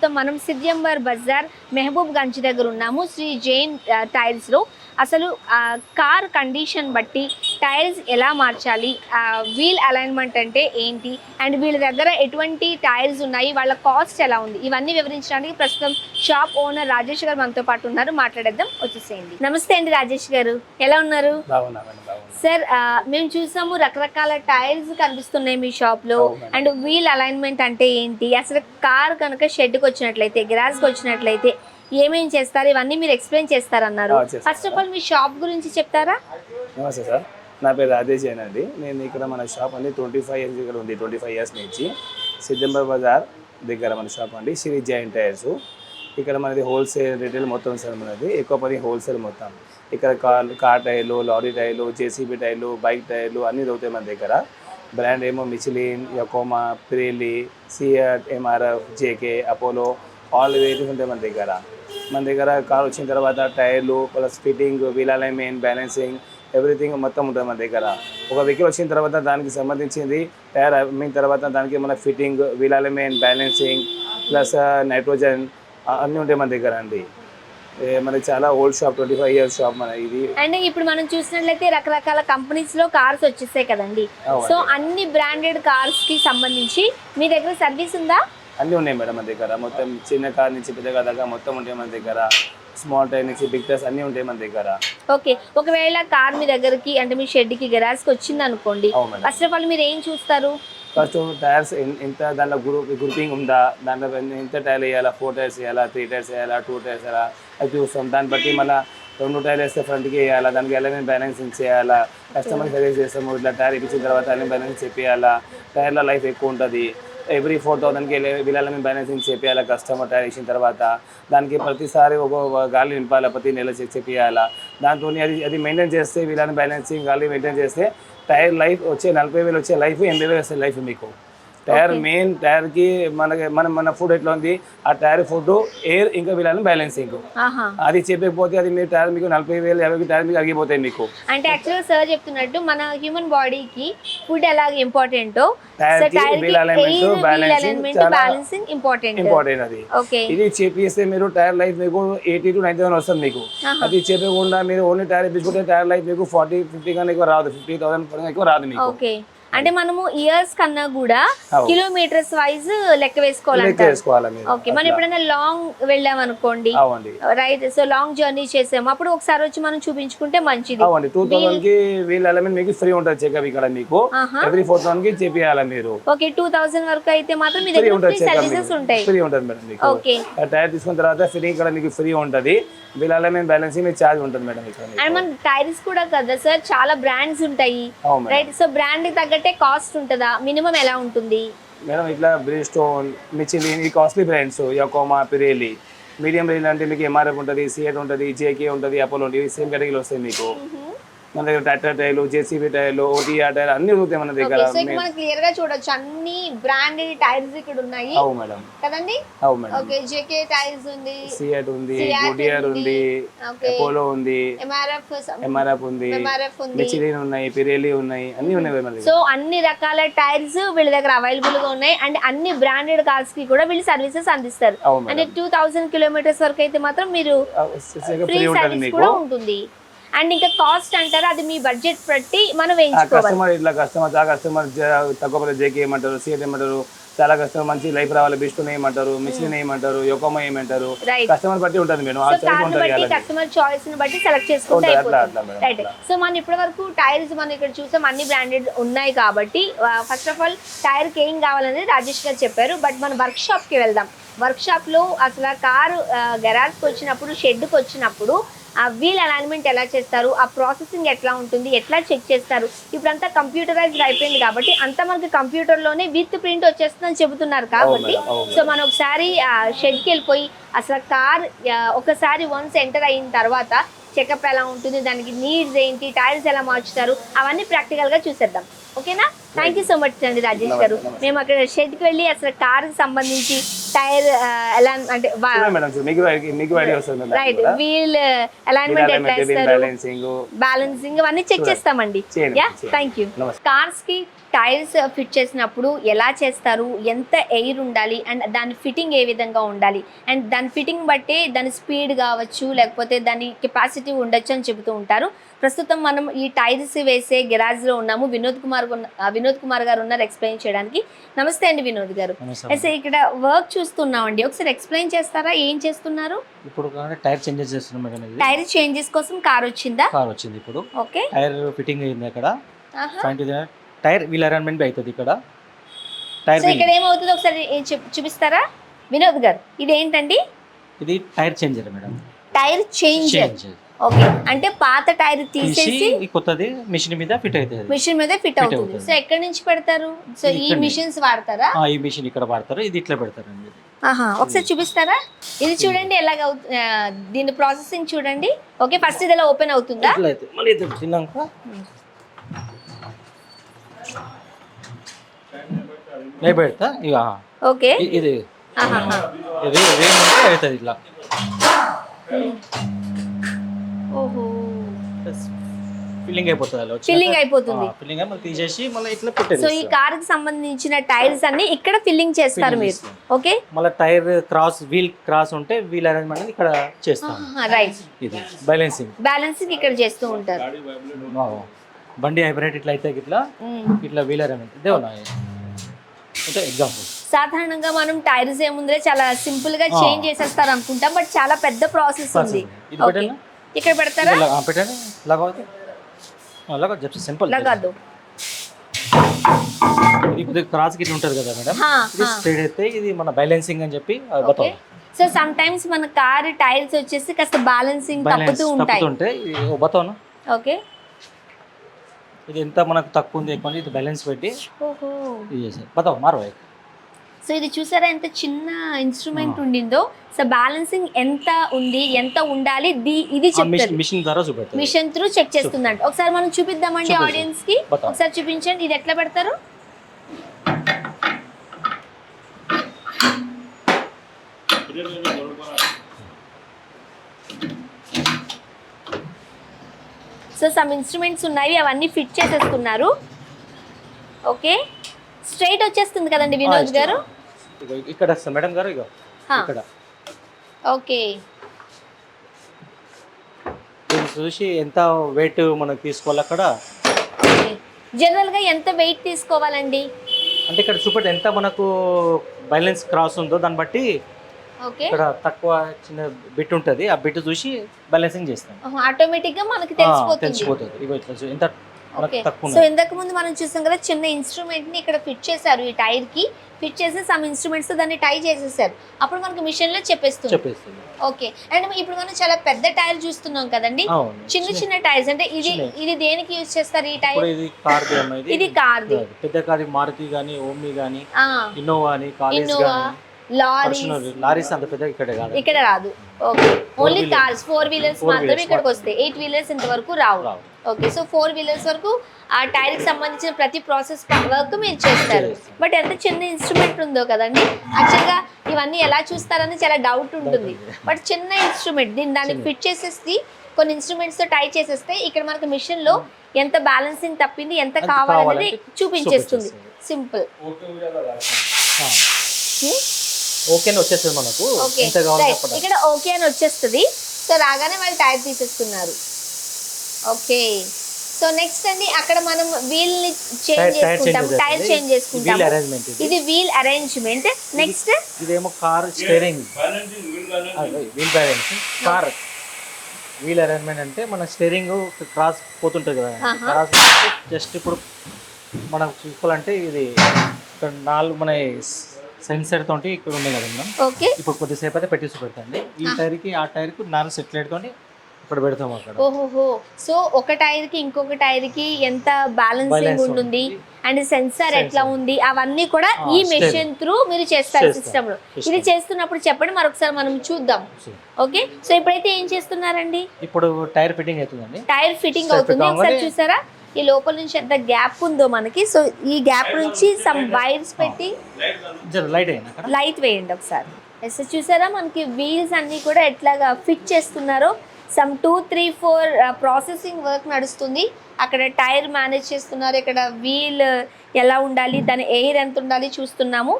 ప్రస్తుతం మనం సిద్యంబర్ బజార్ మెహబూబ్ గంజ్ దగ్గర ఉన్నాము. శ్రీ జైన్ టైల్స్లో అసలు కార్ కండిషన్ బట్టి టైల్స్ ఎలా మార్చాలి? వీల్ అలైన్మెంట్ అంటే ఏంటి? అండ్ వీళ్ళ దగ్గర ఎటువంటి టైల్స్ ఉన్నాయి? వాళ్ళ కాస్ట్ ఎలా ఉంది? ఇవన్నీ వివరించడానికి ప్రస్తుతం షాప్ ఓనర్ రాజేష్ గారు మనతో పాటు ఉన్నారు. మాట్లాడేద్దాం. వచ్చేసేయండి. నమస్తే అండి రాజేష్ గారు. ఎలా ఉన్నారు? సార్ మేము చూసాము రకరకాల టైల్స్ కనిపిస్తున్నాయి మీ షాప్లో. అండ్ వీల్ అలైన్మెంట్ అంటే ఏంటి? అసలు కార్ కనుక షెడ్కి వచ్చినట్లయితే గ్రాస్కి వచ్చినట్లయితే ఏమేం చేస్తారు? ఇవన్నీ మీరు ఎక్స్ప్లెయిన్ చేస్తారన్నారు. ఫస్ట్ ఆఫ్ ఆల్ మీ షాప్ గురించి చెప్తారా? నమస్తే సార్. నా పేరు జైన్ అండి. నేను ఇక్కడ మన షాప్ అండి ట్వంటీ ఫైవ్ ఇయర్స్ ఇక్కడ ఉంది. ట్వంటీ ఫైవ్ ఇయర్స్ నుంచి సిద్దంబర్ బజార్ దగ్గర మన షాప్ అండి. శ్రీ జైన్ టైర్స్. ఇక్కడ మనది హోల్సేల్ రిటైల్ మొత్తం సార్ మనది. ఎక్కువ పని హోల్సేల్ మొత్తం. ఇక్కడ కార్ కార్ టైర్లు లారీ టైర్లు జేసీబీ టైర్లు బైక్ టైర్లు అన్నీ దొరుకుతాయి మన దగ్గర. బ్రాండ్ ఏమో Michelin Yokohama Pirelli CR MRF JK Apollo all varieties ఉంటాయి మన దగ్గర. మన దగ్గర కార్ వచ్చిన తర్వాత టైర్లు plus fitting wheel alignment balancing everything మొత్తం ఉంటుంది మన దగ్గర. ఒక వెహికల్ వచ్చిన తర్వాత దానికి సంబంధించింది టైర్ అమ్మిన తర్వాత దానికి మన fitting wheel alignment balancing plus nitrogen అన్నీ ఉంటాయి మన దగ్గర అండి. ఏ, మనది చాలా old shop twenty five years shop మన ఇది. అండ్ ఇప్పుడు మనం చూసినట్లయితే రకరకాల కంపెనీస్లో కార్స్ వచ్చేసాయి కదండి. సో అన్ని బ్రాండెడ్ కార్స్కి సంబంధించి మీ దగ్గర సర్వీస్ ఉందా? అన్నీ ఉన్నాయి మేడం మన దగ్గర. మొత్తం చిన్న కార్ నుంచి పెద్ద కార్ దాకా మొత్తం ఉంటాయి మన దగ్గర. స్మాల్ టైర్ నుంచి బిగ్ టైర్స్ అన్నీ ఉంటాయి మన దగ్గర. ఓకే ఒకవేళ కార్ మీ దగ్గరికి అంటే మీ షెడ్కి గరాజ్కి వచ్చింది అనుకోండి ఫస్ట్ ఆఫ్ ఆల్ మీరు ఏం చూస్తారు? ఫస్ట్ టైర్స్ ఎంత దాంట్లో గ్రూప్ గ్రూపింగ్ ఉందా? దాంట్లో ఎంత టైర్ వేయాలా? ఫోర్ టైర్స్ వేయాలా? త్రీ టైర్స్ వేయాలా? టూ టైర్స్ వేయాలా? అది చూస్తాం. దాన్ని బట్టి మళ్ళీ రెండు టైర్ వేస్తే ఫ్రంట్కి వేయాలా దానికి ఎలానే బ్యాలెన్సింగ్ చేయాలా కస్టమర్ సర్వీస్ చేస్తాము ఇట్లా టైర్ ఇప్పించిన తర్వాత అన్ని బ్యాలెన్స్ చెప్పేయాలా టైర్ల లైఫ్ ఎక్కువ ఉంటుంది. ఎవ్రీ ఫోర్ థౌసండ్కి వీళ్ళని బ్యాలెన్సింగ్ చెప్పేయాలా కస్టమర్ టైర్ ఇచ్చిన తర్వాత. దానికి ప్రతిసారి ఒక గాలి నింపాలి ప్రతి నెల చెక్ చెప్పేయాలా. దాంతో అది అది మెయింటైన్ చేస్తే వీళ్ళని బ్యాలెన్సింగ్ గాలి మెయింటైన్ చేస్తే టైర్ లైఫ్ వచ్చే నలభై వేలు వచ్చే లైఫ్ ఎనభై వేలు వస్తే లైఫ్ మీకు. టైర్ మెయిన్ టైర్కి మనకి మన మన ఫుడ్ ఎట్లా ఉంది? ఆ టైర్ ఫుడ్ ఎయిర్ ఇంకా వీళ్ళని బ్యాలెన్సింగ్. అది చెప్పకపోతే అది మీ టైర్ మీకు నలభై వేలు యాభై టైర్ మీకు అరిగిపోతాయి మీకు. అంటే యాక్చువల్గా సార్ చెప్తున్నట్టు మన హ్యూమన్ బాడీకి ఫుడ్ ఎలాగ ఇంపార్టెంటో కి బ్యాలెన్సింగ్ ఇంపార్టెంట్. ఇంపార్టెంట్ అది. ఇది చేపిస్తే మీరు టైర్ లైఫ్ మీకు ఎయిటీ టు నైన్టీ వస్తుంది మీకు. అది చెప్పకుండా మీరు ఓన్లీ టైర్ ఇప్పించుకుంటే టైర్ లైఫ్ మీకు ఫార్టీ ఫిఫ్టీ కన్నా ఎక్కువ రాదు. ఫిఫ్టీ థౌసండ్ ఎక్కువ రాదు మీకు. అంటే మనము ఇయర్స్ కన్నా కూడా. కిలోమీటర్స్ వైజ్ లెక్క వేసుకోవాలా ఓకే మనం ఎప్పుడైనా లాంగ్ వెళ్ళాం అనుకోండి రైట్ సో లాంగ్ జర్నీ చేసాము అప్పుడు ఒకసారి వచ్చి మనం చూపించుకుంటే మంచిది. అవండి టూ థౌసండ్కి వీల్ ఎలమెంట్ మీకు ఫ్రీ ఉంటుంది చెకప్ ఇక్కడ మీకు. ఆహా. ఎవ్రీ ఫోర్ థౌసండ్కి చేపియాలా మీరు? ఓకే టూ థౌసండ్ వరకు అయితే మాత్రం మీ దగ్గర సర్వీసెస్ ఉంటాయి. ఫ్రీ ఉంటుంది మేడం మీకు. ఓకే టైర్ తీసుకున్న తర్వాత ఫిట్టింగ్ ఇక్కడ మీకు ఫ్రీ ఉంటుంది. వీల్ ఎలమెంట్ బ్యాలెన్సింగ్ మీకు ఛార్జ్ ఉంటుంది మేడం ఇక్కడ. అండ్ మన టైర్స్ కూడా కదా సార్ చాలా బ్రాండ్స్ ఉంటాయి. రైట్ సో బ్రాండ్ తగ్గట్టే కాస్ట్ ఉంటుందా? మినిమం ఎలా ఉంటుంది? మేడం ఇట్లా బ్రిజ్ స్టోన్ మిచిలిన్ ఈ costly brands Yokohama Pirelli medium range అంటే మీకు ఎంఆర్ఎఫ్ ఉంటుంది సిఎట్ ఉంటుంది జేకే ఉంటుంది అపోలో ఉంటుంది సేమ్ కేటగిరీలో వస్తాయి మీకు. మన దగ్గర టాటా టైర్లు జేసీబీ టైర్లు ఓటీఆర్ టైర్ అన్ని దొరుకుతాయి మన దగ్గర. మనం క్లియర్గా చూడొచ్చు. అన్ని బ్రాండెడ్ టైర్స్ ఇక్కడ ఉన్నాయి. అవు మేడం. కదండి? అవు మేడం. ఓకే జేకే టైర్స్ ఉంది సిఎట్ ఉంది గుడియర్ ఉంది. అపోలో ఉంది ఎంఆర్ఎఫ్ ఎంఆర్ఎఫ్ ఉంది ఎంఆర్ఎఫ్ ఉంది. మిచిలిన్ ఉన్నాయి పిరేలి ఉన్నాయి అన్ని ఉన్నాయి మన దగ్గర. సో అన్ని రకాల టైర్స్ వీళ్ళ దగ్గర అవైలబుల్గా ఉన్నాయి. అండ్ అన్ని బ్రాండెడ్ కార్స్కి కూడా వీళ్ళు సర్వీసెస్ అందిస్తారు. అంటే టూ థౌసండ్ కిలోమీటర్స్ వరకు అయితే మాత్రం మీరు ఫ్రీ సర్వీస్ కూడా ఉంటుంది. అండ్ ఇంకా కాస్ట్ అంటారా అది మీ బడ్జెట్ బట్టి మనం ఆ కస్టమర్ ఇట్లా కస్టమర్ చాలా కస్టమర్ తక్కువ జేకే ఏమంటారు సిఎట్ ఏమంటారు చాలా కస్టమర్ మంచి లైఫ్ రావాలి బిస్టూన్ ఏమంటారు మిషన్ ఏమంటారు యొకోమా ఏమంటారు కస్టమర్ బట్టి ఉంటుంది మేడం ఆ. కస్టమర్ చాయిస్ని బట్టి సెలెక్ట్ చేసుకుంటే రైట్. సో మనం ఇప్పటి వరకు టైర్స్ మనం ఇక్కడ చూసాం అన్ని బ్రాండెడ్ ఉన్నాయి కాబట్టి ఫస్ట్ ఆఫ్ ఆల్ టైర్కి ఏం కావాలనేది రాజేష్ గారు చెప్పారు బట్ మన వర్క్ షాప్కి వెళ్దాం. వర్క్ షాప్లో అసలు ఆ కారు గరాజ్కి వచ్చినప్పుడు షెడ్కి వచ్చినప్పుడు ఆ వీల్ అలైన్మెంట్ ఎలా చేస్తారు ఆ ప్రాసెసింగ్ ఎట్లా ఉంటుంది ఎట్లా చెక్ చేస్తారు ఇప్పుడంతా కంప్యూటరైజ్డ్ అయిపోయింది కాబట్టి అంతా మనకి కంప్యూటర్లోనే విత్ ప్రింట్ వచ్చేస్తుందని చెబుతున్నారు కాబట్టి సో మనం ఒకసారి షెడ్కి వెళ్ళిపోయి అసలు కార్ ఒకసారి వన్స్ ఎంటర్ అయిన తర్వాత చెకప్ ఎలా ఉంటుంది దానికి నీడ్స్ ఏంటి టైర్స్ ఎలా మార్చుతారు అవన్నీ ప్రాక్టికల్గా చూసేద్దాం. ఓకేనా? థ్యాంక్ యూ సో మచ్ అండి రాజేష్ గారు. మేము అక్కడ షెడ్కి వెళ్ళి అసలు కార్కి సంబంధించి టైర్ ఎలా అంటే రైట్ వీల్ అలైన్మెంట్ ఎట్లా ఇస్తారు బ్యాలెన్సింగ్ అవన్నీ చెక్ చేస్తామండి. Yeah. Thank you. కార్స్కి tyres fit చేసినప్పుడు ఎలా చేస్తారు? ఎంత ఎయిర్ ఉండాలి? అండ్ దాని ఫిట్టింగ్ ఏ విధంగా ఉండాలి? అండ్ దాని ఫిట్టింగ్ బట్టే దాని స్పీడ్ కావచ్చు లేకపోతే దాని కెపాసిటీ ఉండొచ్చు అని చెబుతూ ఉంటారు. ప్రస్తుతం మనం ఈ టైర్స్ వేసే garage లో ఉన్నాము. వినోద్ కుమార్ వినోద్ కుమార్ గారు ఉన్నారు ఎక్స్ప్లెయిన్ చేయడానికి. నమస్తే అండి వినోద్ గారు. అయితే ఇక్కడ వర్క్ చూస్తున్నామండి. ఒకసారి ఎక్స్ప్లెయిన్ చేస్తారా? ఏం చేస్తున్నారు? ఇప్పుడు టైర్ చేంజెస్ చేస్తున్నాం మేడం టైర్ చేంజెస్ కోసం కార్ వచ్చిందా? కార్ వచ్చింది ఇప్పుడు. ఓకే. టైర్ ఫిట్టింగ్ అయింది అక్కడ. టైర్ వీల్ అరేంజ్మెంట్ అవుతుంది ఇక్కడ. టైర్ ఇక్కడ ఏమవుతుందో ఒకసారి చూపిస్తారా? వినోద్ గారు ఇది ఏంటండి ఇది tyre changer madam. Tyre changer. Change okay. అంటే పాత టైర్ తీసి తీసేసి కొత్తది మిషన్ మీద ఫిట్ అవుతుంది. మిషన్ మీద ఫిట్ అవుతుంది. సో ఎక్కడి నుంచి పెడతారు? సో ఈ. మిషన్స్ వాడతారా? ఈ మిషన్ ఇక్కడ వాడతారు ఇది ఇట్లా పెడతారండి. ఆహా ఒకసారి చూపిస్తారా? ఇది చూడండి ఎలాగ దీని ప్రాసెసింగ్ చూడండి. ఓకే ఫస్ట్ ఇది ఓపెన్ అవుతుందా? మళ్ళీ పెడతా ఇక ఓకే. ఇది. అవుతుంది ఇట్లా. ఓహో. ఫిల్లింగ్ అయిపోతుంది ఫిల్లింగ్ అయిపోతుంది. ఫిల్లింగ్ మళ్ళీ తీసేసి మళ్ళీ ఇట్లా సో పెట్టేది ఈ కార్కి సంబంధించిన టైర్స్ అన్ని ఇక్కడ ఫిల్లింగ్ చేస్తారు మీరు. ఓకే మళ్ళీ టైర్ క్రాస్ వీల్ క్రాస్ ఉంటే వీల్ అరేంజ్మెంట్ ఇక్కడ చేస్తాం. రైట్ ఇది బ్యాలెన్సింగ్ బ్యాలెన్సింగ్ ఇక్కడ చేస్తూ ఉంటారు. బండి హైబ్రిడ్ ఇట్లా అయితే ఇట్లా మ్మ్. ఇట్లా వీల్ అరేంజ్మెంట్ ఇదే ఉన్నాయి అంటే ఎగ్జాంపుల్ సాధారణంగా మనం టైర్స్ ఏముందే చాలా సింపుల్గా. చేంజ్ చేసేస్తారు అనుకుంటాం బట్ చాలా పెద్ద ప్రాసెస్ ఉంది. పెట్టండి ఇక్కడ పెడతారా? పెట్టండి. లాగవుతుంది లాగా చెప్తా సింపుల్. లగద్దు ఇది క్రాస్ గిట్ల ఉంటుంది కదా మేడం? ఇది. స్ట్రైట్ అయితే ఇది మన బ్యాలెన్సింగ్ అని చెప్పి బతాం సో సమ్ టైమ్స్ మన కార్ టైర్స్ వచ్చేసి కాస్త బ్యాలెన్సింగ్ బ్యాలెన్స్ తప్పుతూ ఉంటాయి. తప్పుతుంటే బతాను ఓకే. ఇది ఎంత మనకు తక్కువ ఉంది ఎక్కువ ఇది బ్యాలెన్స్ పెట్టి ఓహో. ఇది చేసారు బతావు మారవా. సో ఇది చూసారా ఎంత చిన్న ఇన్స్ట్రుమెంట్ ఉండిందో? సో బ్యాలెన్సింగ్ ఎంత ఉంది ఎంత ఉండాలి ఇది మిషన్ ద్వారా మిషన్ త్రూ చెక్ చేస్తుందంట. ఒకసారి మనం చూపిద్దామండి చూపిద్దాం. ఆడియన్స్కి. ఒకసారి చూపించండి. ఇది ఎట్లా పెడతారు? సో సమ్ ఇన్స్ట్రుమెంట్స్ ఉన్నాయి అవన్నీ ఫిట్ చేసేసుకున్నారు. ఓకే స్ట్రైట్ వచ్చేస్తుంది కదండి వినోద్ గారు? ఇక్కడ వస్తుంది మేడం గారు ఇగో. ఇక్కడ. ఓకే. చూసి ఎంత వెయిట్ మనకు తీసుకోవాలి అక్కడ? జనరల్గా ఎంత వెయిట్ తీసుకోవాలండి? అంటే ఇక్కడ చూపెట్టి ఎంత మనకు బ్యాలెన్స్ క్రాస్ ఉందో దాన్ని బట్టి ఓకే. ఇక్కడ తక్కువ చిన్న బిట్ ఉంటుంది. ఆ బిట్ చూసి బ్యాలెన్సింగ్ చేస్తాం. ఆటోమేటిక్గా మనకి తెలిసిపోతుంది. తెలిసిపోతుంది. ఇగో ఇట్లా ఎంత సో ఇంతకు ముందు మనం చూసాం కదా చిన్న ఇన్స్ట్రుమెంట్ని ఇక్కడ ఫిట్ చేశారు ఈ టైర్కి. ఫిట్ చేసి సమ్ ఇన్స్ట్రుమెంట్స్ దాన్ని టై చేసేసారు. అప్పుడు మనకి మిషన్లో చెప్పేస్తుంది. ఓకే. అండ్ ఇప్పుడు మనం చాలా పెద్ద టైర్ చూస్తున్నాం కదండి. చిన్న చిన్న టైర్స్ అంటే ఇది. ఇది దేనికి యూజ్ చేస్తారు ఈ టైర్ ఇది కార్ ఇది కార్ది. పెద్ద కార్ మారుతి కానీ ఓమ్ని ఆ. ఇన్నోవా అని కాలేజ్ లారీస్. అంత పెద్ద ఇక్కడ కాదు. ఇక్కడ రాదు. Okay. Only. Cars four wheelers మాత్రమే ఇక్కడికి వస్తాయి. ఎయిట్ వీలర్స్ ఇంతవరకు రావు. రావు. ఓకే సో ఫోర్ వీలర్స్ వరకు ఆ టైర్కి సంబంధించిన ప్రతి ప్రాసెస్ వర్క్ మీరు చేస్తారు. చేస్తాం. బట్ ఎంత చిన్న ఇన్స్ట్రుమెంట్ ఉందో కదండి యాక్చువల్గా ఇవన్నీ ఎలా చూస్తారని చాలా డౌట్ ఉంటుంది. బట్ చిన్న ఇన్స్ట్రుమెంట్ దీన్ని దానికి. ఫిట్ చేసేసి కొన్ని ఇన్స్ట్రుమెంట్స్తో టై చేసేస్తే ఇక్కడ మనకు మిషన్లో ఎంత బ్యాలెన్సింగ్ తప్పింది ఎంత కావాలనేది చూపించేస్తుంది. సింపుల్ వచ్చేస్తుంది మనకు. ఓకే. చెప్పండి ఇక్కడ ఓకే అని వచ్చేస్తుంది. సో రాగానే వాళ్ళు టైర్ తీసేసుకున్నారు. ఓకే. సో నెక్స్ట్ అండి అక్కడ మనం వీల్ని చేంజ్ టైర్ చేంజ్ చేసుకుంటాం టైర్ చేంజ్ వీల్ చేసుకుంటాం అరేంజ్మెంట్ ఇది వీల్ అరేంజ్మెంట్ నెక్స్ట్ ఇదేమో car steering wheel balance car wheel arrangement అంటే మన స్టీరింగ్ క్రాస్ పోతుంటుంది కదా. క్రాస్ జస్ట్ ఇప్పుడు మనం చూసుకోవాలంటే ఇది ఇక్కడ నాలుగు మన సెన్సర్ తోటి ఇక్కడ ఉన్నాయి కదా మనం ఓకే. ఇప్పుడు కొద్దిసేపు అయితే పెట్టి చూపెడతాండి ఈ టైర్కి ఆ టైర్కి నాలుగు సెటిలైట్ తోటి ఇక్కడ పెడతాం అక్కడ? ఓహోహో. సో ఒక టైర్కి ఇంకొక టైర్కి ఎంత బ్యాలెన్సింగ్ ఉంటుంది. అండ్ సెన్సార్ ఎట్లా. ఉంది? అవన్నీ కూడా ఈ. మెషిన్ త్రూ మీరు చేస్తారు చేస్తాం. సిస్టమ్లో. ఇది చేస్తున్నప్పుడు చెప్పండి మరొకసారి మనం చూద్దాం. ఓకే సో ఇప్పుడైతే ఏం చేస్తున్నారండి? ఇప్పుడు టైర్ ఫిట్టింగ్ అవుతుందండి. టైర్ ఫిట్టింగ్ అవుతుంది. ఒకసారి చూసారా? ఈ లోపల నుంచి ఎంత గ్యాప్ ఉందో మనకి. సో ఈ గ్యాప్ నుంచి సమ్ వైర్స్ పెట్టి జర లైట్ అయినా అక్కడ. లైట్ వేయండి ఒకసారి. ఎస్ చూసారా? మనకి వీల్స్ అన్నీ కూడా ఎట్లాగా ఫిట్ చేస్తున్నారో? Some two three four processing work నడుస్తుంది. అక్కడ టైర్ మేనేజ్ చేస్తున్నారు. ఇక్కడ వీల్ ఎలా ఉండాలి దాని ఎయిర్ ఎంత ఉండాలి చూస్తున్నాము.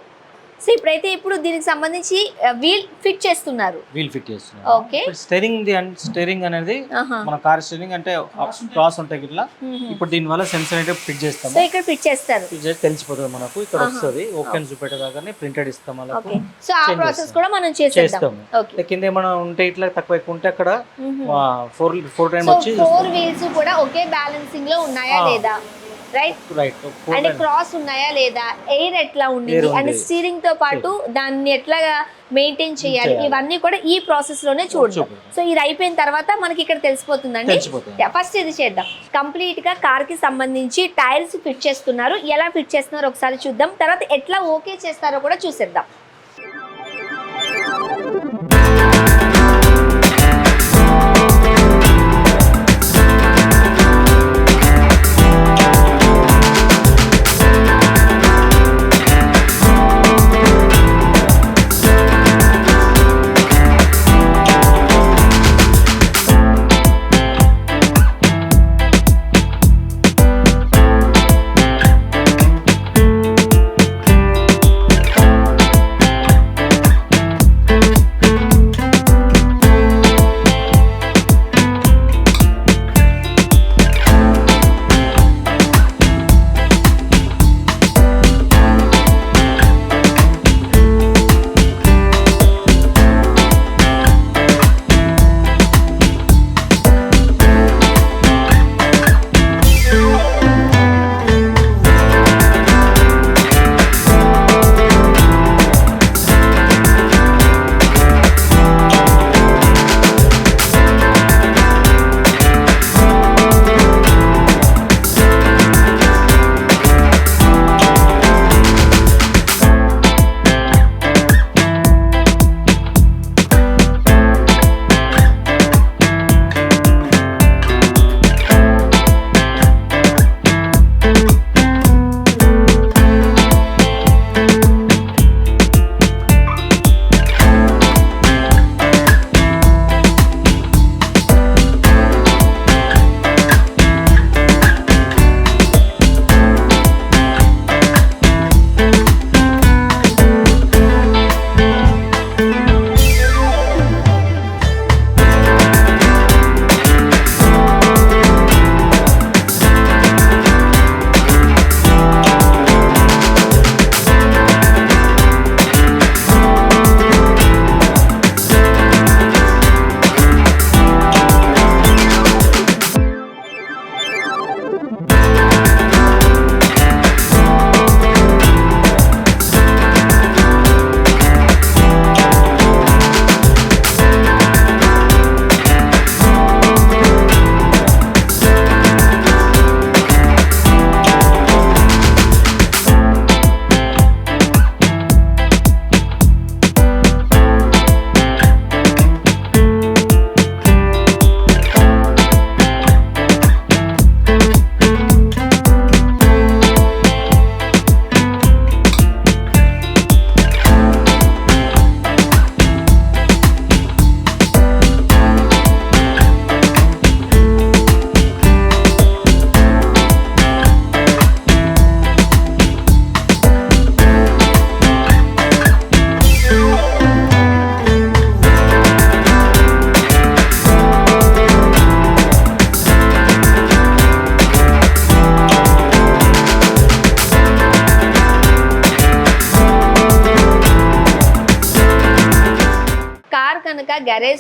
సో ఇప్పుడైతే ఇప్పుడు దీనికి సంబంధించి వీల్ ఫిట్ చేస్తున్నారు. వీల్ ఫిట్ చేస్తున్నాం ఓకే స్టేరింగ్ స్టేరింగ్ అనేది మన కార్ స్టేరింగ్ అంటే క్రాస్ ఉంటాయి ఇట్లా. ఇప్పుడు దీని వల్ల సెన్సర్ అయితే ఫిట్ చేస్తాము. సో ఇక్కడ ఫిట్ చేస్తారు. ఫిట్ చేసి తెలిసిపోతుంది మనకు. ఇక్కడ వస్తుంది. ఓకే. అని చూపెట్టేదాకానే ప్రింటెడ్ ఇస్తాం వాళ్ళకు. సో ఆ ప్రాసెస్ చేస్తాం. కూడా మనం ఓకే. కింద ఏమైనా ఉంటే ఇట్లా తక్కువ ఎక్కువ ఉంటే అక్కడ ఫోర్ ఫోర్ టైం వచ్చి ఫోర్ వీల్స్ కూడా ఒకే బ్యాలెన్సింగ్లో ఉన్నాయా. లేదా? రైట్ రైట్ ఫోర్ అంటే క్రాస్ ఉన్నాయా లేదా? ఎయిర్ ఎట్లా ఉండింది? ఉంది. అండ్ స్టీరింగ్తో పాటు దాన్ని ఎట్లా మెయింటైన్ చేయాలి. ఇవన్నీ కూడా ఈ ప్రాసెస్లోనే చూడడం. చూడడం. సో ఇది అయిపోయిన తర్వాత మనకి ఇక్కడ తెలిసిపోతుందండి. తెలిసిపోతుంది. ఫస్ట్ ఇది చేద్దాం. కంప్లీట్గా కార్కి సంబంధించి టైర్స్ ఫిట్ చేస్తున్నారు. ఎలా ఫిట్ చేస్తున్నారో ఒకసారి చూద్దాం. తర్వాత ఎట్లా ఓకే చేస్తారో కూడా చూసేద్దాం.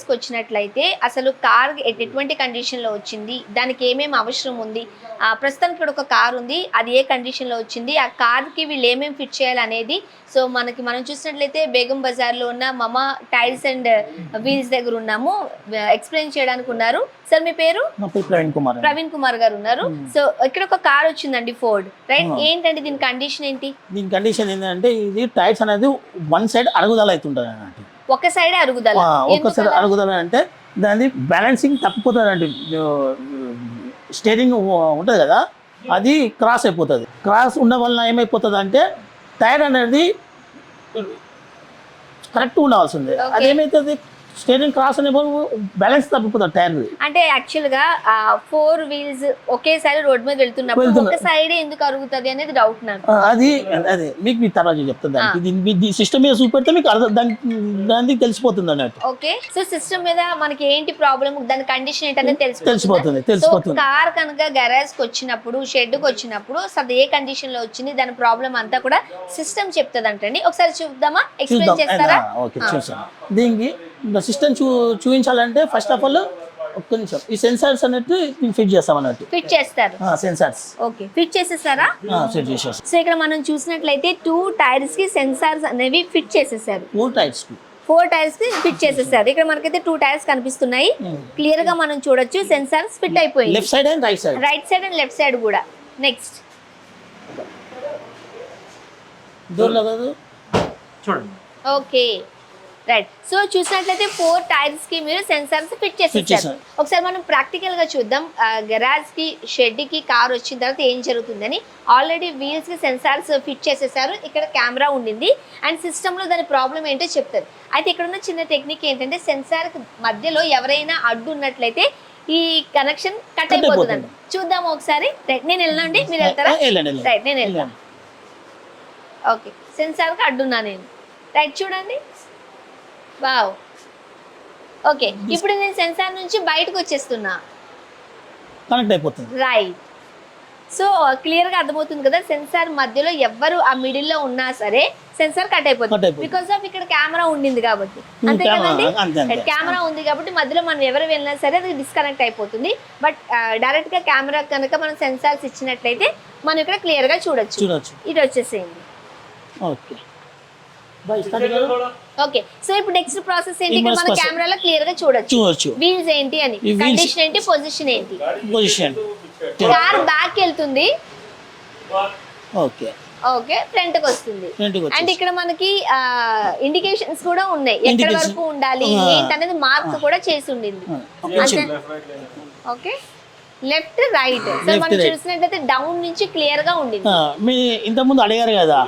గ్యారేజ్కి వచ్చినట్లయితే అసలు కార్ ఎట్- ఎటువంటి కండిషన్లో వచ్చింది? దానికి ఏమేమి అవసరం ఉంది? ఆ, ప్రస్తుతానికి ఇక్కడ ఒక కార్ ఉంది. అది ఏ కండిషన్లో వచ్చింది? ఆ కార్కి వీళ్ళు ఏమేమి ఫిట్ చేయాలి అనేది సో మనకి మనం చూసినట్లయితే బేగం బజార్లో ఉన్న మమ టైల్స్ అండ్ వీల్స్ దగ్గర ఉన్నాము. ఎక్స్ప్లెయిన్ చేయడానికి ఉన్నారు. సార్ మీ పేరు? ప్రవీణ్ కుమార్. ప్రవీణ్ కుమార్ గారు ఉన్నారు. సో ఇక్కడ ఒక కార్ వచ్చిందండి ఫోర్డ్ రైట్. ఏంటండి దీని కండిషన్ ఏంటి? దీని కండిషన్ ఏంటంటే ఇది టైర్స్ అనేది వన్ సైడ్ అరుగుదల అవుతుంటుంది అన్నట్టు ఒక సైడ్ అరుగుదల. ఒక సైడ్? అరుగుదల అంటే దాని బ్యాలెన్సింగ్ తప్పిపోతుంది అండి స్టేరింగ్ ఉంటుంది కదా? అది క్రాస్ అయిపోతుంది. క్రాస్ ఉండడం వలన ఏమైపోతుంది అంటే టైర్ అనేది కరెక్ట్ ఉండాల్సిందే. Okay. స్టీరింగ్ క్రాస్ అనే బ్యాలెన్స్ తప్పిపోతుంది టైర్ అంటే యాక్చువల్గా ఫోర్ వీల్స్ ఒకేసారి రోడ్ మీద వెళ్తున్నప్పుడు వెళ్తున్నా- ఒక సైడ్ ఎందుకు అరుగుతుంది అనేది డౌట్ నాకు. అది అదే మీకు మీ తర్వాత చెప్తుంది దానికి. ఇది సిస్టమ్ మీద చూపెడితే మీకు అర్థం దానికి దానికి తెలిసిపోతుంది అన్నట్టు. ఓకే సో సిస్టమ్ మీద మనకి ఏంటి ప్రాబ్లం దాని కండిషన్ ఏంటనేది తెలిసిపోతుందా? తెలిసిపోతుంది. కార్ కనుక గరాజ్కి వచ్చినప్పుడు షెడ్కి వచ్చినప్పుడు అసలు ఏ కండిషన్లో వచ్చింది దాని ప్రాబ్లం అంతా కూడా సిస్టమ్ చెప్తుంది అంటండి ఒకసారి చూద్దామా? చూద్దాం. ఎక్స్ప్లెయిన్ చేస్తారా ఓకే చూసాం. దీనికి సిస్టమ్ చూ చూపించాలంటే ఫస్ట్ ఆఫ్ ఆల్ ఒక్క నిమిషం. ఈ సెన్సార్స్ అన్నట్టు ఫిట్ చేస్తాం అన్నట్టు ఫిట్ చేస్తారు. సెన్సార్స్ ఓకే ఫిట్ చేసేసారా? సెట్ చేసేస్తాం సో ఇక్కడ మనం చూసినట్లయితే టూ టైర్స్కి సెన్సార్స్ అనేవి ఫిట్ చేసేసారు. ఫోర్ టైప్స్ ఫోర్ టైర్స్కి ఫిట్ చేసేసారు. ఇక్కడ మనకైతే టూ టైర్స్ కనిపిస్తున్నాయి. క్లియర్గా మనం చూడొచ్చు సెన్సార్స్ ఫిట్ అయిపోయింది. Left side and right side right side and left side కూడా. నెక్స్ట్ దూరంలో కాదు చూడండి. ఓకే రైట్ సో చూసినట్లయితే ఫోర్ టైర్స్కి మీరు సెన్సార్స్ ఫిట్ చేసేసారు. ఒకసారి మనం ప్రాక్టికల్గా చూద్దాం. గరాజ్కి షెడ్కి కార్ వచ్చిన తర్వాత ఏం జరుగుతుందని. ఆల్రెడీ వీల్స్కి సెన్సార్స్ ఫిట్ చేసేసారు. ఇక్కడ కెమెరా ఉండింది. అండ్ సిస్టమ్లో దాని ప్రాబ్లం ఏంటో చెప్తారు. అయితే ఇక్కడ ఉన్న చిన్న టెక్నిక్ ఏంటంటే సెన్సార్ మధ్యలో ఎవరైనా అడ్డు ఉన్నట్లయితే ఈ కనెక్షన్ కట్ అయిపోతుంది. చూద్దాం ఒకసారి. రైట్ నేను వెళ్ళండి మీరు వెళ్తారా. రైట్ నేను వెళ్తాను ఓకే సెన్సార్కి అడ్డున్నా నేను. రైట్ చూడండి. వావ్. ఓకే ఇప్పుడు నేను సెన్సార్ నుంచి బయటకు వచ్చేస్తున్నా. కనెక్ట్ అయిపోతుంది. రైట్ సో క్లియర్గా అర్థమవుతుంది కదా సెన్సార్ మధ్యలో ఎవ్వరు ఆ మిడిల్లో ఉన్నా సరే సెన్సార్ కట్ అయిపోతుంది. బికాస్ ఆఫ్ ఇక్కడ కెమెరా ఉండింది కాబట్టి. అంతే కదండి? అంతే. కెమెరా ఉంది కాబట్టి మధ్యలో మనం ఎవరు వెళ్ళినా సరే అది డిస్కనెక్ట్ అయిపోతుంది. బట్ డైరెక్ట్గా కెమెరా కనుక మనం సెన్సార్స్ ఇచ్చినట్లయితే మనం ఇక్కడ క్లియర్గా చూడొచ్చు. ఇది వచ్చేసేయండి ఓకే ఓకే. సో ఇప్పుడు నెక్స్ట్ ప్రాసెస్ ఏంటి? ఇక్కడ మన. కెమెరాలో క్లియర్గా చూడొచ్చు. చూడొచ్చు. వీల్స్ ఏంటి అని. కండిషన్ ఏంటి? పొజిషన్ ఏంటి? పొజిషన్ కార్ బ్యాక్ వెళ్తుంది. ఓకే. ఓకే. ఫ్రంట్కి వస్తుంది. అండ్ ఇక్కడ మనకి ఇండికేషన్స్ కూడా ఉన్నాయి. ఎక్కడ. వరకు ఉండాలి? ఆ. ఏంటనేది మార్క్ కూడా చేసి ఉండింది. ఓకే. లెఫ్ట్ రైట్ సో మనం. చూసినట్లయితే డౌన్ నుంచి క్లియర్గా ఉండింది. మీ ఇంతకుముందు అడిగారు కదా?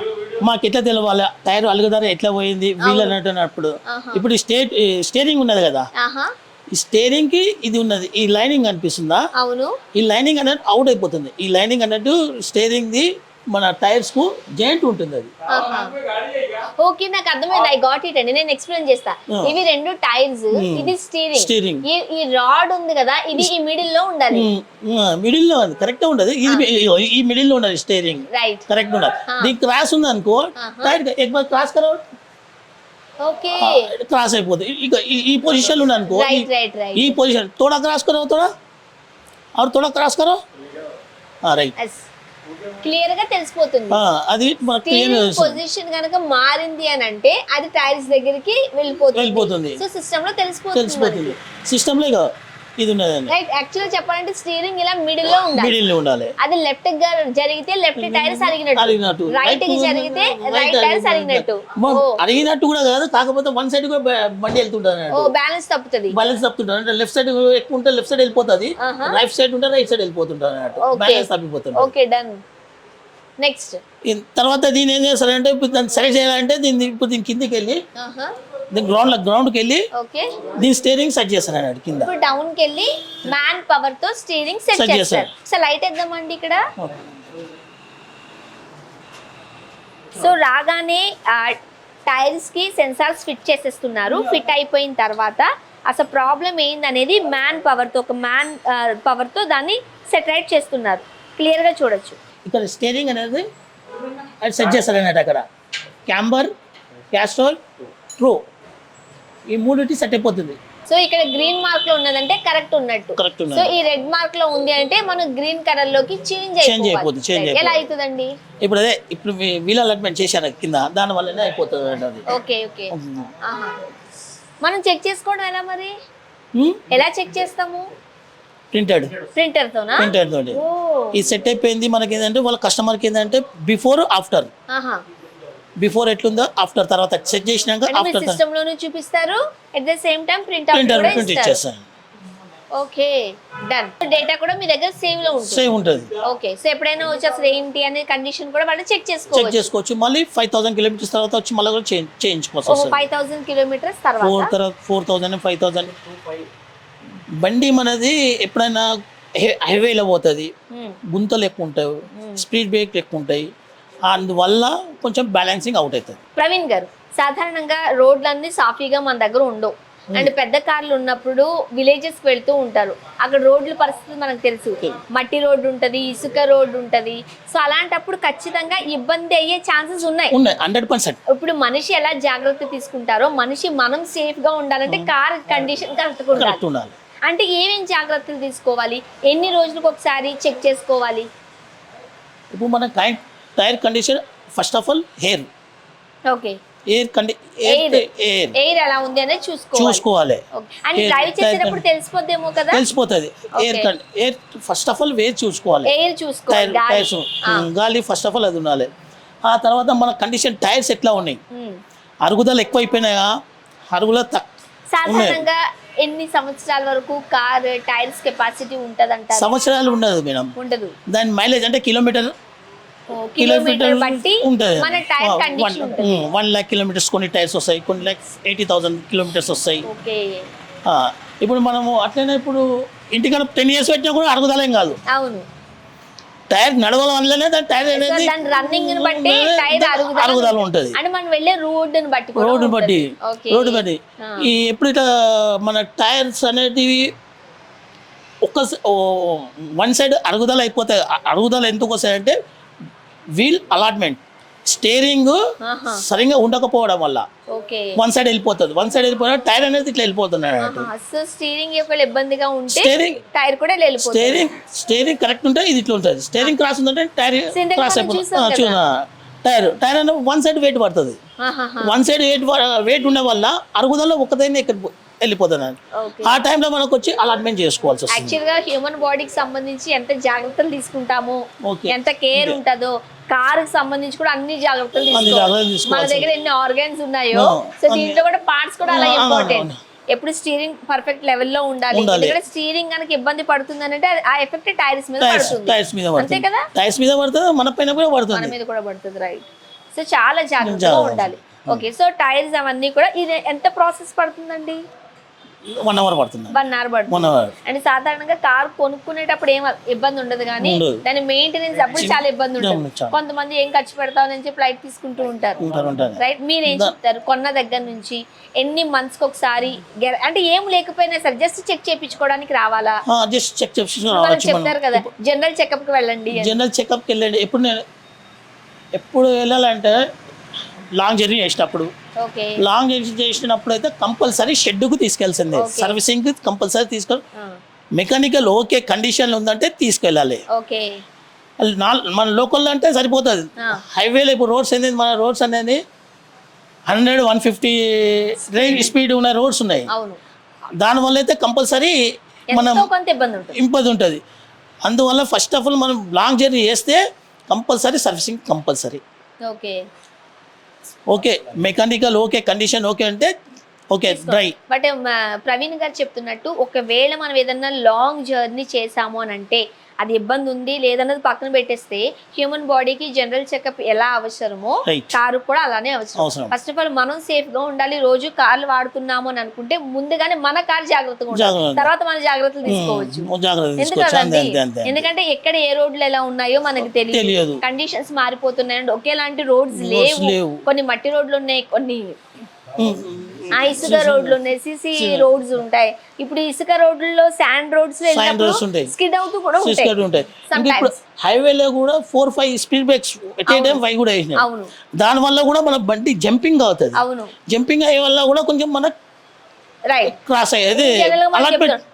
మాకు ఎట్లా తెలవాలి? టైర్ అలుగుదార? ఎట్లా పోయింది? వీల్ అన్నట్టున్నప్పుడు. ఆహా. ఇప్పుడు స్టేట్ స్టేరింగ్ ఉన్నది కదా? ఈ స్టేరింగ్కి ఇది ఉన్నది. ఈ లైనింగ్ కనిపిస్తుందా? అవును. ఈ లైనింగ్ అన్నట్టు అవుట్ అయిపోతుంది. ఈ లైనింగ్ అన్నట్టు స్టేరింగ్ ది మన టైర్స్కు జాయింట్ ఉంటుంది అది. ఓకే నాకు అర్థమైంది. ఐ గాట్ ఇట్ అండి. నేను ఎక్స్ప్లెయిన్ చేస్తా. ఇవి రెండు టైర్స్ ఇది స్టీరింగ్ స్టీరింగ్ ఈ రాడ్ ఉంది కదా ఇది ఈ మిడిల్లో ఉండాలి. మిడిల్లో కరెక్ట్ ఉండదు. ఇది ఈ మిడిల్లో ఉండాలి స్టీరింగ్ రైట్ కరెక్ట్ ఉండాలి. దీనికి క్రాస్ ఉంది అనుకో టైర్ క్రాస్ కరో ఓకే. క్రాస్ అయిపోతుంది ఇక ఈ పొజిషన్ ఉంది అనుకో ఈ పొజిషన్ తోడ క్రాస్ కరో తోడ? और తోడ క్రాస్ కరో हाँ క్లియర్గా తెలిసిపోతుంది. అది పొజిషన్ కనుక మారింది అని అంటే అది టైర్స్ దగ్గరికి వెళ్ళిపోతుంది. వెళ్ళిపోతుంది. సో సిస్టమ్లో తెలిసిపోతుంది తెలిసిపోతుంది. సిస్టమ్లో ఇది ఉన్నదండి. రైట్ యాక్చువల్ చెప్పాలంటే స్టీరింగ్ ఇలా మిడిల్లో ఉండాలి. మిడిల్లో ఉండాలి. అది లెఫ్ట్గా జరిగితే లెఫ్ట్ టైర్స్ అరిగినట్టు. అరిగినట్టు. రైట్కి జరిగితే రైట్ టైర్స్ అరిగినట్టు. మ- అరిగినట్టు కూడా కాదు కాకపోతే వన్ సైడ్ కూడా బండి వెళ్తుంటుంది ఓ బ్యాలెన్స్ తప్పుతుంది. బ్యాలెన్స్ తప్పుతుంటారు అంటే లెఫ్ట్ సైడ్ ఎక్కువ ఉంటే లెఫ్ట్ సైడ్ వెళ్ళిపోతుంది. రైట్ సైడ్ ఉంటే రైట్ సైడ్ వెళ్ళిపోతుంటారు అన్నట్టు. బ్యాలెన్స్ తప్పిపోతుంది ఓకే డన్ నెక్స్ట్ తర్వాత దీని ఏం చేస్తారంటే ఇప్పుడు దాన్ని సెలెక్ట్ చేయాలంటే దీన్ని ఇప్పుడు దీని కిందికి వెళ్ళి దీని గ్రౌండ్ గ్రౌండ్కి వెళ్ళి దీని స్టీరింగ్ సెట్ అన్నట్టు కింద. డౌన్కి వెళ్ళి మ్యాన్ పవర్తో స్టీరింగ్ సెట్ చేస్తారు. సో లైట్ వేద్దామండి ఇక్కడ. సో రాగానే టైర్స్కి సెన్సార్స్ ఫిట్ చేసేస్తున్నారు. ఫిట్ అయిపోయిన తర్వాత అసలు ప్రాబ్లం ఏందనేది మ్యాన్ పవర్తో ఒక మ్యాన్ పవర్తో దాన్ని సెటరేట్ చేస్తున్నారు. క్లియర్గా చూడొచ్చు. ఇక్కడ స్టీరింగ్ అనేది సెట్ చేస్తారు అన్నట్టు అక్కడ. క్యాంబర్ క్యాస్ట్రోల్ ట్రూ ఈ మూడింటి సెట్ అయిపోతుంది. సో ఇక్కడ గ్రీన్ మార్క్లో ఉన్నదంటే కరెక్ట్ ఉన్నట్టు. కరెక్ట్ సో ఈ రెడ్ మార్క్లో ఉంది అంటే మనం గ్రీన్ కలర్లోకి చేంజ్ Change అయిపోతుంది, change ఎలా. అవుతుందండి? ఇప్పుడు అదే ఇప్పుడు వీల్ అలాట్మెంట్ చేశారు కింద దాని వల్లనే అయిపోతుంది అది. ఓకే ఓకే ఆహా. మనం చెక్ చేసుకోవడం ఎలా మరి? ఎలా చెక్ చేస్తాము? Printed printer తోనా? ప్రింటెడ్ తోటి. ఓ. ఈ సెట్ అయిపోయింది మనకి ఏంటంటే వాళ్ళ కస్టమర్కి ఏంటంటే బిఫోర్ ఆఫ్టర్ ఆహా. బిఫోర్ ఎట్లుందో ఆఫ్టర్ తర్వాత సెట్ చేసినాక అంటే ఆఫ్టర్ సిస్టమ్లోనే చూపిస్తారు. At the same time print out కూడా ప్రింట్ ఇస్తారు. ఓకే డన్ డేటా కూడా మీ దగ్గర సేవ్లో ఉంటుంది. సేవ్ ఉంటుంది. ఓకే సో ఎప్పుడైనా వచ్చి అసలు ఏంటి అనే కండిషన్ కూడా వాళ్ళు చెక్ చెక్ చేసుకోవచ్చు చేసుకోవచ్చు. మళ్ళీ ఫైవ్ థౌసండ్ కిలోమీటర్స్ తర్వాత వచ్చి మళ్ళీ కూడా చేంజ్ చేయించుకోవచ్చు ఫైవ్ థౌసండ్ కిలోమీటర్స్ ఫోర్ తర్వాత? తర్వాత ఫోర్ థౌజండ్ ఫైవ్ థౌజండ్ బండి మనది ఎప్పుడైనా హైవేలో పోతుంది. Hmm. గుంతలు ఎక్కువ ఉంటాయి. స్పీడ్ బ్రేక్ ఎక్కువ ఉంటాయి. అందువల్ల కొంచెం బ్యాలెన్సింగ్ అవుట్ అవుతుంది. ప్రవీణ్ గారు సాధారణంగా రోడ్లన్నీ సాఫీగా మన దగ్గర ఉండవు. అండ్ పెద్ద కార్లు ఉన్నప్పుడు విలేజెస్కి వెళ్తూ ఉంటారు. అక్కడ రోడ్ల పరిస్థితి మనకు తెలుసు. మట్టి రోడ్డు ఉంటది ఇసుక రోడ్డు ఉంటది. సో అలాంటప్పుడు ఖచ్చితంగా ఇబ్బంది అయ్యే ఛాన్సెస్ ఉన్నాయి. ఉన్నాయి హండ్రెడ్ పర్సెంట్ ఇప్పుడు మనిషి ఎలా జాగ్రత్త తీసుకుంటారో మనిషి మనం సేఫ్గా ఉండాలంటే కార్ కండిషన్ కరెక్ట్ ఉండాలి. అంటే ఏమేం జాగ్రత్తలు తీసుకోవాలి? ఎన్ని రోజులకు ఒకసారి చెక్ చేసుకోవాలి? ఇప్పుడు మన tyre condition first of all air okay air కండి. ఎయిర్ ఎయిర్ ఎలా ఉంది అనేది చూసుకోవాలి. చూసుకోవాలి. అండ్ డ్రైవ్ చేసేటప్పుడు తెలిసిపోద్దేమో కదా? తెలిసిపోతుంది. ఎయిర్. కండి air first of all wear చూసుకోవాలి. ఎయిర్ చూసుకోవాలి. టైర్స్ గాలి. ఫస్ట్ ఆఫ్ ఆల్ అది ఉండాలి. ఆ తర్వాత మన కండిషన్ టైర్స్ ఎట్లా ఉన్నాయి. అరుగుదల ఎక్కువైపోయినాయా? అరుగుల తక్ సాధారణంగా ఎన్ని సంవత్సరాల వరకు కార్ టైర్స్ కెపాసిటీ ఉంటదంటారు? సంవత్సరాలు ఉండదు మేడం. ఉండదు. దాని మైలేజ్ అంటే కిలోమీటర్ కిలోమీటర్ బట్టి ఉంటుంది మన టైర్ కండిషన్ ఉంటుంది. వన్ ల్యాక్ కిలోమీటర్స్ కొన్ని టైర్స్ వస్తాయి కొన్ని ల్యాక్ ఎయిటీ థౌసండ్ కిలోమీటర్స్ వస్తాయి. ఇప్పుడు మనము అట్లనే ఇప్పుడు ఇంటికన్నా టెన్ ఇయర్స్ పెట్టినా కూడా అరుగుదలేం కాదు. అవును. టైర్ నడవడం వల్లనే దాని టైర్ అనేది రన్నింగ్ బట్టి టైర్ అరుగుదల అరుగుదల ఉంటుంది. అంటే మనం వెళ్ళే రోడ్ని బట్టి రోడ్డు బట్టి రోడ్డు బట్టి. ఈ ఎప్పుడు ఇట్లా మన టైర్స్ అనేటివి ఒక వన్ సైడ్ అరుగుదల అయిపోతాయి. అరుగుదల ఎందుకు వస్తాయంటే వీల్ అలాట్మెంట్. స్టేరింగ్. సరిగా ఉండకపోవడం వల్ల. వన్ సైడ్ వెళ్ళిపోతుంది. వన్ సైడ్ వెళ్ళిపోయిన టైర్ అనేది ఇట్లా సో స్టీరింగ్ ఒకవేళ ఇబ్బందిగా ఉంటే స్టేరింగ్ టైర్ కూడా వెళ్ళిపోతుంది. స్టేరింగ్ స్టేరింగ్ కరెక్ట్ ఉంటే ఇది ఇట్లా ఉంటుంది. స్టేరింగ్ క్రాస్ ఉందంటే టైర్ క్రాస్ అయిపోతుంది. టైర్ టైర్ అంటే వన్ సైడ్ వెయిట్ పడుతుంది. వన్ సైడ్ వెయిట్ వెయిట్ ఉండే వల్ల అరుగుదల ఒకదైనా ఇక్కడ వెళ్ళిపోతున్నాను ఆ టైంలో మనకు వచ్చి అలాట్మెంట్ చేసుకోవాల్సి వస్తుంది. యాక్చువల్గా హ్యూమన్ బాడీకి సంబంధించి ఎంత జాగ్రత్తలు తీసుకుంటామో ఎంత కేర్ ఉంటుందో కార్కి సంబంధించి కూడా అన్ని జాగ్రత్తలు తీసుకోవాలి. మన దగ్గర ఎన్ని ఆర్గాన్స్ ఉన్నాయో సో దీంట్లో కూడా పార్ట్స్ కూడా అలా ఇంపార్టెంట్. ఎప్పుడు స్టీరింగ్ పర్ఫెక్ట్ లెవెల్లో ఉండాలి. ఉండాలి. ఎందుకంటే స్టీరింగ్ కనుక ఇబ్బంది పడుతుంది అంటే ఆ ఎఫెక్ట్ టైర్స్ మీద పడుతుంది. టైర్స్ మీద అంతే కదా? టైర్స్ మీద పడుతుంది మన పైన కూడా మన పడుతుంది మీద కూడా పడుతుంది రైట్ సో చాలా జాగ్రత్తగా జాగ్రత్త. ఉండాలి. ఓకే సో టైర్స్ అవన్నీ కూడా ఇది ఎంత ప్రాసెస్ పడుతుందండి? వన్ అవర్ పడుతుంది. వన్ అవర్ పడుతుంది. వన్ అవర్ అండ్ సాధారణంగా కార్ కొనుక్కునేటప్పుడు ఏం ఇబ్బంది ఉండదు కానీ. దాని మెయింటెనెన్స్ అప్పుడు చాలా ఇబ్బంది ఉంటుంది. కొంతమంది ఏం ఖర్చు పెడతామని చెప్పి లైట్ తీసుకుంటూ ఉంటారు. రైట్ మీరు ఏం చెప్తారు? కొన్న దగ్గర నుంచి ఎన్ని మంత్స్కి ఒకసారి అంటే ఏం లేకపోయినా సరే జస్ట్ చెక్ చేయించుకోవడానికి రావాలా? జస్ట్ చెక్ మనం చెప్తారు కదా జనరల్ చెకప్కి వెళ్ళండి అని. జనరల్ చెకప్కి వెళ్ళండి. ఎప్పుడు నేను ఎప్పుడు వెళ్ళాలంటే లాంగ్ జర్నీ చేసినప్పుడు లాంగ్ జర్నీ చేసినప్పుడు అయితే కంపల్సరీ షెడ్కు తీసుకెళ్సిందే. సర్వీసింగ్ కంపల్సరీ తీసుకెళ్ళి ఆ, మెకానికల్ ఓకే కండిషన్లో ఉందంటే తీసుకెళ్ళాలి. మన లోకల్లో అంటే సరిపోతుంది. హైవేలో ఇప్పుడు రోడ్స్ అనేది మన రోడ్స్ అనేది hundred one fifty range speed ఉన్న రోడ్స్ ఉన్నాయి. దానివల్ల అయితే కంపల్సరీ మనం ఇబ్బంది ఉంటుంది. అందువల్ల ఫస్ట్ ఆఫ్ ఆల్ మనం లాంగ్ జర్నీ చేస్తే compulsory servicing compulsory. Okay okay mechanical okay condition okay అంటే ఓకే డ్రై. బట్ ప్రవీణ్ గారు చెప్తున్నట్టు ఒకవేళ మనం ఏదన్నా లాంగ్ జర్నీ చేసాము అని అంటే అది ఇబ్బంది ఉంది లేదన్నది పక్కన పెట్టేస్తే హ్యూమన్ బాడీకి జనరల్ చెకప్ ఎలా అవసరమో. కారు కూడా అలానే అవసరం. ఫస్ట్ ఆఫ్ ఆల్ మనం సేఫ్గా ఉండాలి. రోజు కార్లు వాడుతున్నాము అని అనుకుంటే ముందుగానే మన కార్ జాగ్రత్తగా ఉండాలి. తర్వాత మన జాగ్రత్తలు తీసుకోవచ్చు. ఎందుకంటే ఎక్కడ ఏ రోడ్లు ఎలా ఉన్నాయో మనకి తెలియదు. కండిషన్స్ మారిపోతున్నాయండి ఒకేలాంటి రోడ్స్ లేవు. కొన్ని మట్టి రోడ్లు ఉన్నాయి కొన్ని ఆ ఇసుక రోడ్లు ఉన్నాయి సిసి రోడ్స్ ఉంటాయి. ఇప్పుడు ఇసుక రోడ్లలో శాండ్ రోడ్స్. స్కిడ్ అవుతూ కూడా ఉంటాయి. ఇప్పుడు హైవేలో కూడా four five speed breaks time five కూడా వేసినాయి అవును. దానివల్ల కూడా మన బండి జంపింగ్ అవుతుంది. అవును. జంపింగ్ అయ్యే వల్ల కూడా కొంచెం మన క్రాస్ అయ్యేది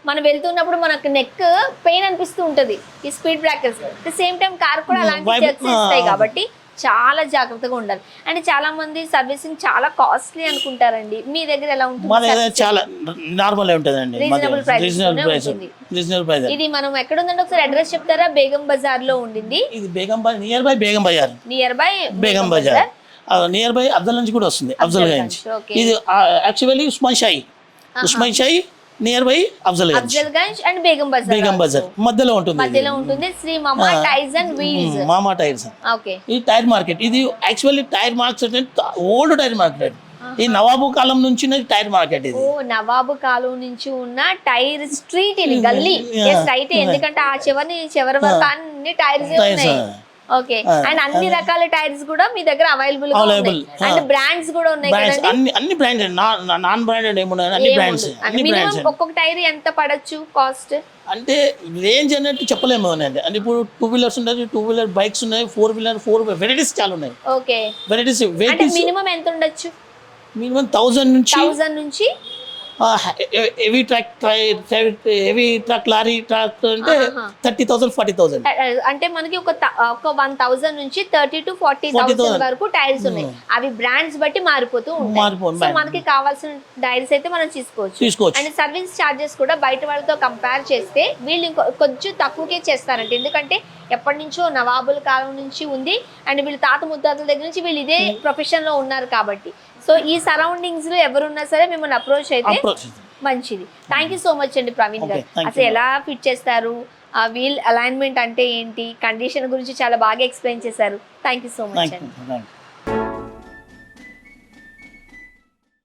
మనం వెళ్తున్నప్పుడు మనకు నెక్ పెయిన్ అనిపిస్తూ ఉంటది ఈ speed breakers same time car కూడా అలాంటి చెక్స్ ఇస్తాయి కాబట్టి చాలా జాగ్రత్తగా ఉండాలి. అండ్ చాలా మంది సర్వీసింగ్ చాలా కాస్ట్లీ అనుకుంటారండి. మీ దగ్గర ఎలా ఉంటుంది చాలా నార్మల్ ఉంటుందండి. రీజనబుల్లోనే ప్రైస్ ఉంటుంది. రీజనబుల్ ప్రైస్ ఇది మనం ఎక్కడ ఉందంటే ఒకసారి అడ్రస్ చెప్తారా? బేగం బజార్లో ఉండింది. ఇది Begum Bazaar near by Begum Bazaar. Near by Begum Bazaar. Near by Afzal నుంచి కూడా వస్తుంది. అఫ్జల్ గంజ్. ఇది actually Osman Shahi. Osman Shahi near by Afzal Gunj and Begum Bazar Begum. Bazar మధ్యలో ఉంటుంది. మధ్యలో ఉంటుంది Shri Mama tyres and wheels hmm, tyres okay. ఇది tyre market ఇది actually tyre market old tyre market. ఈ నవాబు కాలం నుంచి టైర్ మార్కెట్ ఇది. ఓ నవాబు కాలం నుంచి ఉన్న టైర్ స్ట్రీట్ ఇది గల్లీ. రైట్ ఎందుకంటే ఆ చివరి చివరి వరకు అన్ని టైర్స్ టైర్స్ ఉన్నాయి. ఓకే. అండ్ అన్ని రకాల టైర్స్ కూడా మీ దగ్గర అవైలబుల్ Available. అండ్ బ్రాండ్స్ కూడా ఉన్నాయి కదండి. అన్ని అన్ని బ్రాండెడ్ నాన్ బ్రాండెడ్ ఏమున్నాయి అన్ని బ్రాండ్స్. అన్ని బ్రాండ్స్ ఒక్కొక్క టైర్ ఎంత పడచ్చు? కాస్ట్? అంటే రేంజ్ అనేది చెప్పలేము అనేది అంటే ఇప్పుడు టూ వీలర్స్ ఉన్నాయి టూ వీలర్ బైక్స్ ఉన్నాయి ఫోర్ వీలర్ ఫోర్ వెరైటీస్ చాలా ఉన్నాయి. ఓకే. వెరైటీస్ మినిమం ఎంత ఉండొచ్చు? మినిమం థౌజండ్ నుంచి థౌజండ్ నుంచి heavy truck heavy truck lorry truck అంటే థర్టీ థౌసండ్ ఫార్టీ థౌసండ్ అంటే మనకి ఒక ఒక వన్ థౌసండ్ నుంచి థర్టీ టు ఫార్టీ థౌసండ్ వరకు టైర్స్ ఉన్నాయి. అవి బ్రాండ్స్ బట్టి మారిపోతూ ఉంటాయి. మనకి కావాల్సిన టైర్స్ అయితే మనం తీసుకోవచ్చు. తీసుకోవచ్చు. అండ్ సర్వీస్ ఛార్జెస్ కూడా బయట వాళ్ళతో కంపేర్ చేస్తే వీళ్ళు ఇంకో కొంచెం తక్కువకే చేస్తారంట. ఎందుకంటే ఎప్పటి నుంచో నవాబుల కాలం నుంచి ఉంది. అండ్ వీళ్ళు తాత ముత్తాతల దగ్గర నుంచి వీళ్ళు ఇదే ప్రొఫెషన్లో ఉన్నారు కాబట్టి. సో ఈ సరౌండింగ్స్లో ఎవరున్నా సరే మిమ్మల్ని అప్రోచ్ అయితే మంచిది. థ్యాంక్ యూ సో మచ్ అండి ప్రవీణ్ గారు. అసలు ఎలా ఫిట్ చేస్తారు? ఆ వీల్ అలైన్మెంట్ అంటే ఏంటి? కండిషన్ గురించి చాలా బాగా ఎక్స్ప్లెయిన్ చేశారు. థ్యాంక్ యూ సో మచ్ అండి.